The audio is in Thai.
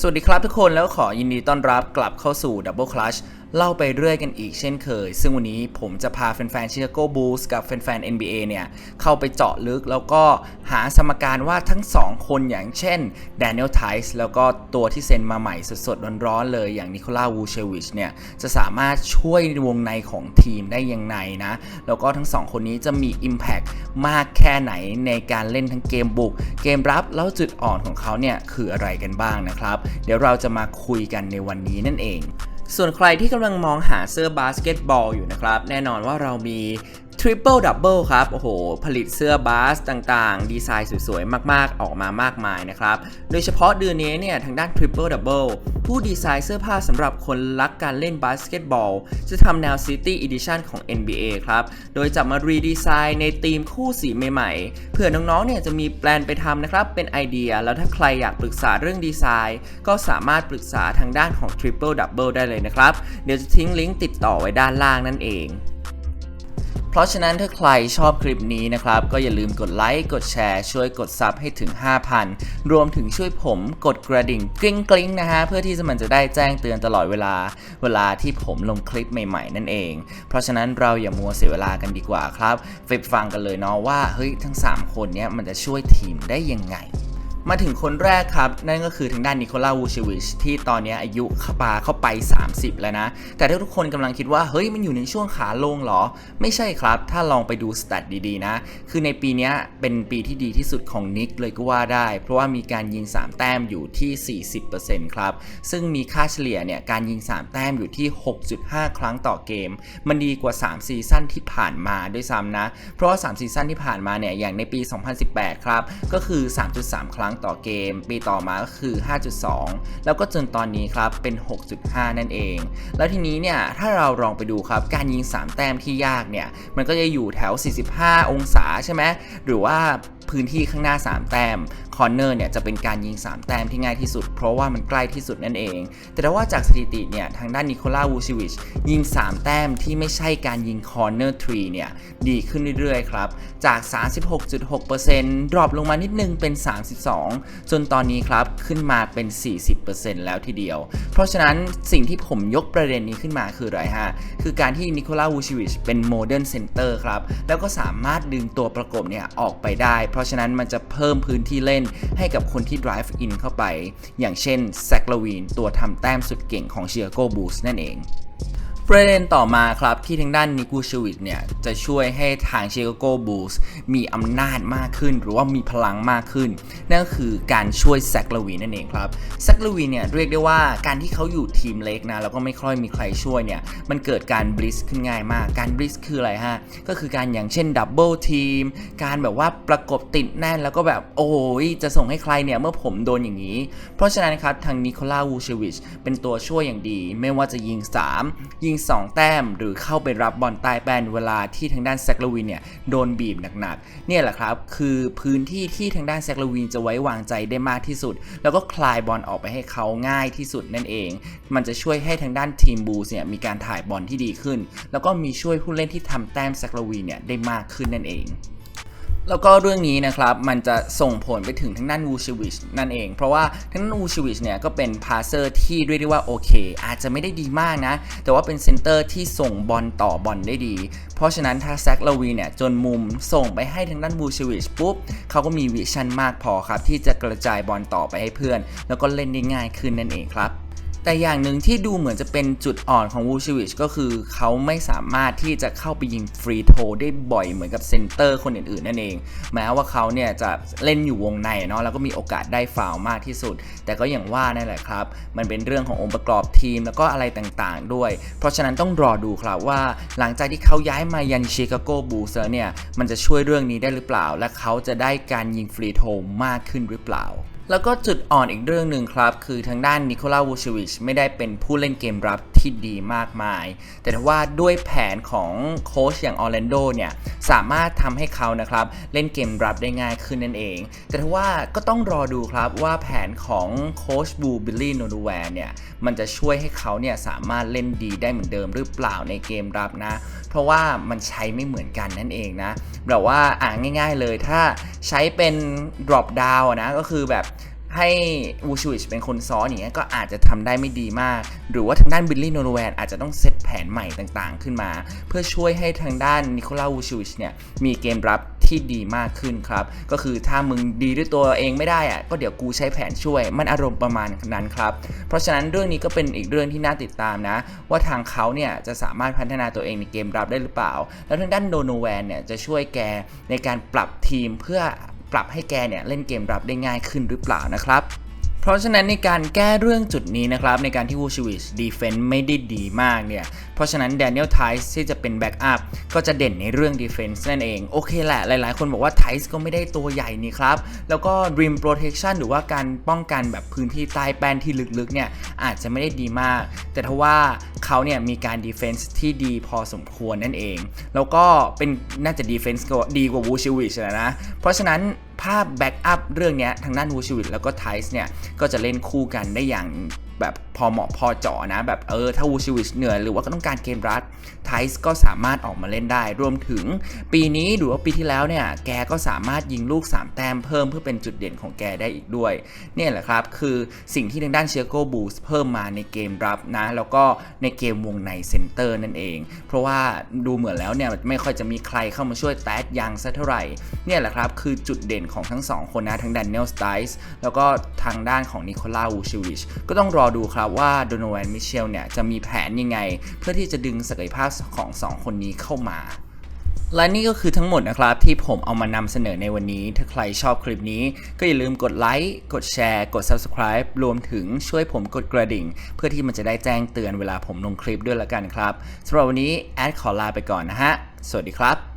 สวัสดีครับทุกคนแล้วขอยินดีต้อนรับกลับเข้าสู่ Double Clutch เล่าไปเรื่อยกันอีกเช่นเคย ซึ่งวันนี้ผมจะพาแฟนๆชิคาโกบูลส์กับแฟนๆ NBA เนี่ย เข้าไปเจาะลึกแล้วก็หาสมการว่าทั้ง 2 คนอย่างเช่น Daniel Tice แล้วก็ตัวที่เซ็นมาใหม่สดๆ ร้อนๆเลยอย่างนิโคลาวูเชวิชเนี่ย จะสามารถช่วยวงในของทีมได้ยังไงนะ แล้วก็ทั้ง 2 คนนี้จะมี Impact มากแค่ไหนในการเล่นทั้งเกมบุก เกมรับแล้วจุดอ่อนของเขาเนี่ยคืออะไรกันบ้างนะครับ เดี๋ยวเราจะมาคุยกันในวันนี้นั่นเอง ส่วนใครที่กำลังมองหาเสื้อบาสเกตบอลอยู่นะครับ แน่นอนว่าเรามี Triple Double ครับ โอ้โห ผลิตเสื้อบาสต่างๆ ดีไซน์สวยๆ มากๆ ออกมามากมายนะครับ โดยเฉพาะเดือนนี้เนี่ย ทางด้าน Triple Double ผู้ดีไซน์เสื้อผ้าสำหรับคนรักการเล่นบาสเกตบอล จะทำแนว City Edition ของ NBA ครับ โดยจะมารีดีไซน์ในธีมคู่สีใหม่ๆ เพื่อน้องๆ เนี่ยจะมีแปลนไปทำนะครับ เป็นไอเดีย แล้วถ้าใครอยากปรึกษาเรื่องดีไซน์ ก็สามารถปรึกษาทางด้านของ Triple Double ได้เลยนะครับ เดี๋ยวจะทิ้งลิงก์ติดต่อไว้ด้านล่างนั่นเอง เพราะฉะนั้นถ้าใครชอบคลิปนี้นะครับ ก็อย่าลืมกดไลค์กดแชร์ช่วยกดซับให้ถึง 5,000 รวมถึงช่วยผมกดกระดิ่งกริ๊งกริ๊งนะฮะเพื่อที่จะมันจะได้แจ้งเตือนตลอดเวลา เวลาที่ผมลงคลิปใหม่ๆ นั่นเอง เพราะฉะนั้นเราอย่ามัวเสียเวลากันดีกว่าครับไปฟังกันเลยเนาะว่าเฮ้ยทั้ง 3 คนเนี้ยมันจะช่วยทีมได้ยังไง มาถึงคนแรกครับ นั่นก็คือทางด้านนิโคลาวูชิวิชที่ตอนนี้อายุเข้าปาเข้าไป 30 แล้วนะ แต่ถ้าทุกคนกำลังคิดว่า เฮ้ยมันอยู่ในช่วงขาลงเหรอ ไม่ใช่ครับ ถ้าลองไปดูสแตทดีๆนะ คือในปีนี้เป็นปีที่ดีที่สุดของนิกเลยก็ว่าได้ เพราะว่ามีการยิง 3 แต้มอยู่ที่ 40%ครับ ซึ่งมีค่าเฉลี่ยเนี่ยการยิง 3 แต้มอยู่ที่ 6.5 ครั้งต่อเกม มันดีกว่า 3 ซีซั่นที่ผ่านมาด้วยซ้ำนะ เพราะว่า3ซีซั่นที่ผ่านมาเนี่ยอย่างในปี 2018 ครับก็คือ 3.3 ครั้งต่อเกม ปีต่อมาก็คือ 5.2 แล้วก็จนตอนนี้ครับเป็น 6.5 นั่นเอง แล้วทีนี้เนี่ยถ้าเราลองไปดูครับการยิง 3 แต้มที่ยากเนี่ยมันก็จะอยู่แถว 45 องศาใช่ไหมหรือว่าพื้นที่ข้างหน้า 3 แต้ม คอร์เนอร์เนี่ยจะเป็นการยิง 3 แต้มที่ง่ายที่สุด เพราะว่ามันใกล้ที่สุดนั่นเอง แต่ว่าจากสถิติเนี่ยทางด้านนิโคลาวูชิวิชยิง 3 แต้มที่ไม่ใช่การยิงคอร์เนอร์ทรีเนี่ยดีขึ้นเรื่อยๆครับ จาก 36.6%ดรอปลงมานิดนึงเป็น 32 จนตอนนี้ครับขึ้นมาเป็น 40%แล้วทีเดียว เพราะฉะนั้นสิ่งที่ผมยกประเด็นนี้ขึ้นมาคืออะไรฮะ คือการที่นิโคลาวูชิวิชเป็นโมเดิร์นเซนเตอร์ครับ แล้วก็สามารถดึงตัวประกบเนี่ยออกไปได้ เพราะฉะนั้นมันจะเพิ่มพื้นที่เล่นให้กับคนที่ drive in เข้าไป อย่างเช่นแซคลาวีนตัวทำแต้มสุดเก่งของเชียโกบูสนั่นเอง ประเด็นต่อมาครับที่ทางด้านนิกูชวิดเนี่ยจะช่วยให้ทางเชคโกบูลส์มีอำนาจมากขึ้น หรือว่ามีพลังมากขึ้น นั่นก็คือการช่วยแซคลวีนั่นเองครับแซคลวีเนี่ยเรียกได้ว่าการที่เขาอยู่ทีมเล็กนะแล้วก็ไม่ค่อยมีใครช่วยเนี่ยมันเกิดการบลิสขึ้นง่ายมากการบลิสคืออะไรฮะก็คือการอย่างเช่นดับเบิลทีมการแบบว่าประกบติดแน่นแล้วก็แบบโอ้ยจะส่งให้ใครเนี่ยเมื่อผมโดนอย่างนี้ เพราะฉะนั้นครับทางนิโคลาวูชวิชเป็นตัวช่วยอย่างดี ไม่ว่าจะยิง 3 ยิง2 แต้ม หรือเข้าไปรับบอลใต้แป้นเวลาที่ทางด้านแซคลาวินเนี่ยโดนบีบหนักๆเนี่ยแหละครับคือพื้นที่ที่ทางด้านแซคลาวินจะไว้วางใจได้มากที่สุด แล้วก็คลายบอลออกไปให้เขาง่ายที่สุดนั่นเอง มันจะช่วยให้ทางด้านทีมบูสเนี่ยมีการถ่ายบอลที่ดีขึ้น แล้วก็มีช่วยผู้เล่นที่ทำแต้มแซคลาวินเนี่ยได้มากขึ้นนั่นเอง แล้วก็เรื่องนี้นะครับมันจะส่งผลไปถึงทางด้านวูชิวิชนั่นเอง เพราะว่าทางด้านวูชิวิชเนี่ยก็เป็นพาสเซอร์ที่เรียกได้ว่าโอเค อาจจะไม่ได้ดีมากนะ แต่ว่าเป็นเซนเตอร์ที่ส่งบอลต่อบอลได้ดี เพราะฉะนั้นถ้าแซคลาวีเนี่ยจนมุมส่งไปให้ทางด้านวูชิวิชปุ๊บเขาก็มีวิชั่นมากพอครับที่จะกระจายบอลต่อไปให้เพื่อน แล้วก็เล่นได้ง่ายขึ้นนั่นเองครับ แต่อย่างหนึ่งที่ดูเหมือนจะเป็นจุดอ่อนของวูชิวิชก็คือเขาไม่สามารถที่จะเข้าไปยิงฟรีโทได้บ่อยเหมือนกับเซนเตอร์คนอื่นๆนั่นเอง แม้ว่าเขาเนี่ยจะเล่นอยู่วงในเนาะแล้วก็มีโอกาสได้ฟาวมากที่สุด แต่ก็อย่างว่านั่นแหละครับ มันเป็นเรื่องขององค์ประกอบทีมแล้วก็อะไรต่างๆด้วย เพราะฉะนั้นต้องรอดูครับว่า หลังจากที่เขาย้ายมายันชิคาโกบูลส์แล้วเนี่ยมันจะช่วยเรื่องนี้ได้หรือเปล่า และเขาจะได้การยิงฟรีโทมากขึ้นหรือเปล่า แล้วก็จุดอ่อนอีกเรื่องหนึ่งครับ คือทางด้านนิโคลาวูชวิชไม่ได้เป็นผู้เล่นเกมรับ ที่ดีมากมาย แต่ว่าด้วยแผนของโค้ชอย่างออร์แลนโดเนี่ยสามารถทำให้เขานะครับเล่นเกมรับได้ง่ายขึ้นนั่นเอง แต่ว่าก็ต้องรอดูครับว่าแผนของโค้ชบูบิลลี่โนดูแวร์เนี่ยมันจะช่วยให้เขาเนี่ยสามารถเล่นดีได้เหมือนเดิมหรือเปล่าในเกมรับนะ เพราะว่ามันใช้ไม่เหมือนกันนั่นเองนะแบบว่าอ่านง่าย ๆเลยถ้าใช้เป็น drop down นะก็คือแบบ ให้วูชูวิชเป็นคนซ้อนอย่างเงี้ยก็อาจจะทำได้ไม่ดีมาก หรือว่าทางด้านบิลลี่โนโรแวนอาจจะต้องเซตแผนใหม่ต่างๆ ขึ้นมา เพื่อช่วยให้ทางด้านนิโคลาวูชูวิชเนี่ยมีเกมรับที่ดีมากขึ้นครับ ก็คือถ้ามึงดีด้วยตัวเองไม่ได้อะก็เดี๋ยวกูใช้แผนช่วย มันอารมณ์ประมาณนั้นครับ เพราะฉะนั้นเรื่องนี้ก็เป็นอีกเรื่องที่น่าติดตามนะ ว่าทางเขาเนี่ยจะสามารถพัฒนาตัวเองในเกมรับได้หรือเปล่า แล้วทางด้านโดโนแวนเนี่ยจะช่วยแกในการปรับทีมเพื่อ ปรับให้แกเนี่ยเล่นเกมรับได้ง่ายขึ้นหรือเปล่านะครับ เพราะฉะนั้นในการแก้เรื่องจุดนี้นะครับ ในการที่วูชิวิชดีเฟนต์ไม่ได้ดีมากเนี่ย เพราะฉะนั้นแดเนียลไทส์ที่จะเป็นแบ็กอัพก็จะเด่นในเรื่องดีเฟนส์นั่นเอง โอเคแหละ หลายๆ คนบอกว่าไทส์ก็ไม่ได้ตัวใหญ่นี่ครับ แล้วก็ Rim Protection หรือว่าการป้องกันแบบพื้นที่ใต้แป้นที่ลึกๆเนี่ยอาจจะไม่ได้ดีมาก แต่ทว่าเขาเนี่ยมีการดีเฟนส์ที่ดีพอสมควรนั่นเอง แล้วก็เป็นน่าจะดีเฟนส์ก็ดีกว่าวูชิวิชนะ เพราะฉะนั้นภาพแบ็กอัพเรื่องนี้ทางด้านวูชิวิตแล้วก็ไทส์เนี่ยก็จะเล่นคู่กันได้อย่าง แบบพอเหมาะพอเจาะนะ แบบเออ ถ้าวูชิวิชเหนื่อยหรือว่าก็ต้องการเกมรัดไทส์ก็สามารถออกมาเล่นได้ รวมถึงปีนี้หรือว่าปีที่แล้วเนี่ย แกก็สามารถยิงลูก 3 แต้มเพิ่มเพื่อเป็นจุดเด่นของแกได้อีกด้วย เนี่ยแหละครับ คือสิ่งที่ทางด้านเชียโกบูสเพิ่มมาในเกมรับนะ แล้วก็ในเกมวงในเซนเตอร์นั่นเอง เพราะว่าดูเหมือนแล้วเนี่ยไม่ค่อยจะมีใครเข้ามาช่วยแตดยังสักเท่าไหร่ เนี่ยแหละครับ คือจุดเด่นของทั้งสองคนนะทั้งแดเนียลสไตส์แล้วก็ทางด้านของนิโคลาวูชิวิชก็ต้องรอดูครับว่าโดโนแวนมิเชลเนี่ยจะมีแผนยังไง เพื่อที่จะดึงศักยภาพของสองคนนี้เข้ามาและนี่ก็คือทั้งหมดนะครับที่ผมเอามานำเสนอในวันนี้ ถ้าใครชอบคลิปนี้ ก็อย่าลืมกดไลค์ กดแชร์ กด Subscribe รวมถึงช่วยผมกดกระดิ่ง เพื่อที่มันจะได้แจ้งเตือนเวลาผมลงคลิปด้วยละกันครับสำหรับวันนี้แอดขอลาไปก่อนนะฮะ สวัสดีครับ